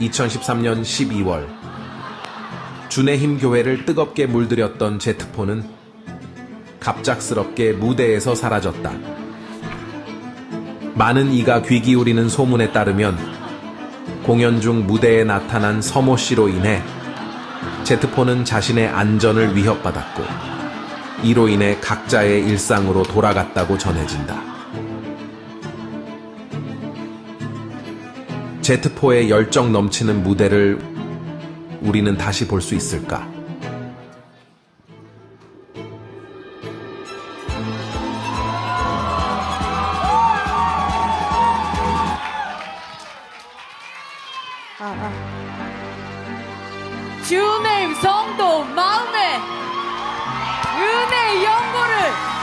2013년 12월 준의 힘 교회를 뜨겁게 물들였던 제트포는 갑작스럽게 무대에서 사라졌다. 많은 이가 귀 기울이는 소문에 따르면 공연 중 무대에 나타난 서모 씨로 인해 제트포는 자신의 안전을 위협받았고 이로 인해 각자의 일상으로 돌아갔다고 전해진다. 제트포의 열정 넘치는 무대를 우리는 다시 볼 수 있을까? 주님 성도 마음에 은혜 연고를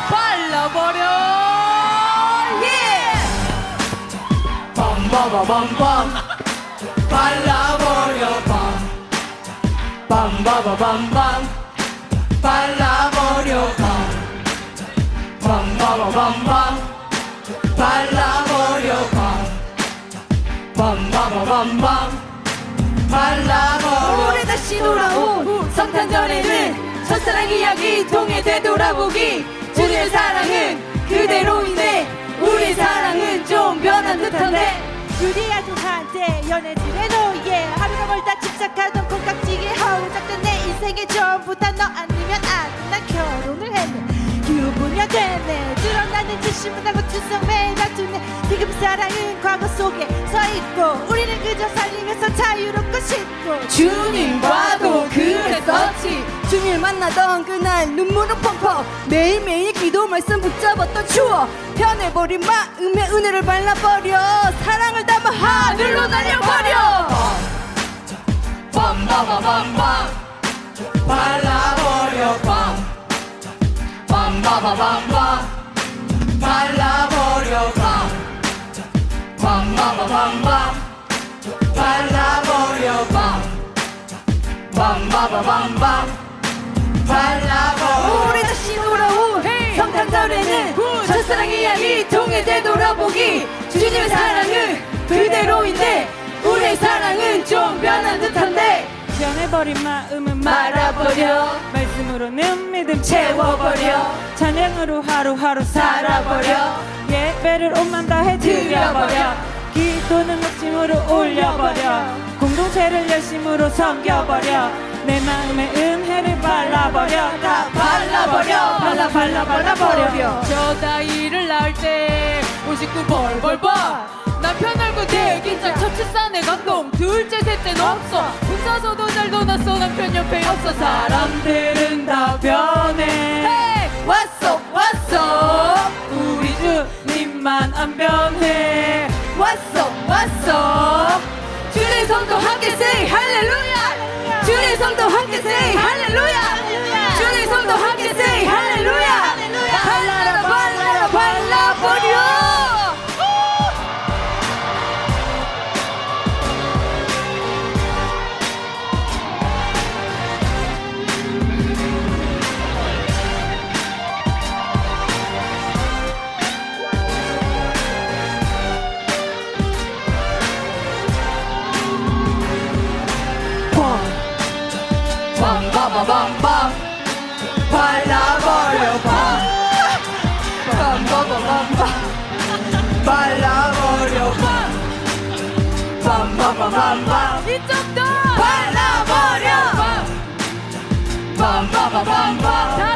발라버려 빰바바밤밤. 발라버려 밤 빰바바밤밤. 발라버려 밤 빰바바밤밤. 발라버려 밤 빰바바밤밤. 발라버려. 올해 다시 돌아온 성탄절에는 첫사랑 이야기 통해 되돌아보기. 주님의 사랑은 그대로인데 우리 사랑은 좀 변한 듯한데 유리야 두한테 연애질해도 예 하루가 멀다 집착하던 콩깍지기 허우적던 내 인생의 전부 다 너 아니면 안나 결혼을 했네. 유부녀 되네. 드러나는 진심문하고 투성매일 다투네. 지금 사랑은 과거 속에 서 있고 우리는 그저 살리면서 자유롭고 싶고. 주님과도 그랬었지. 주님 만나던 그날 눈물은 펑펑. 매일매일 기도 말씀 붙잡았던 추억 변해버린 마음에 은혜를 발라버려 사랑을 담아 하늘로 날려버려 빰바바밤밤 발라버려 밤 빰바바밤밤 발라버려 밤 빰바바밤밤 발라버려 밤 빰바바밤밤 발라 3절에는 첫사랑의 이야기 통해 되돌아보기. 주님의 사랑은 그대로인데 우리의 사랑은 좀 변한 듯한데. 변해버린 마음은 말아버려. 말씀으로는 믿음 채워버려. 찬양으로 하루하루 살아버려. 예배를 옷만 다해 드려버려. 기도는 목심으로 올려버려. 공동체를 열심으로 섬겨버려. 내 마음의 은혜를 발라버려. 다 버려. 발라 발라 발라 버려. 저 나이를 낳을 때 59 벌벌벌. 남편 얼굴 대기장 첫째산에 감동. 둘째 셋째 는 없어. 혼자서도 잘 놀았어. 남편 옆에 없어. 사람들은 다 변해. 헤이! 왔어 왔어. 우리 주님만 안 변해. 왔어 왔어. 주의 성도 함께 say 할렐루야 주의 성도 함께 say 할렐루야 주의 성도 함께 say 할렐루야 발라라 발라라 발라버려 봐. 빰바바밤바 발라버려 봐. 빰바바밤바 이쪽도! 발라버려 빰바바밤바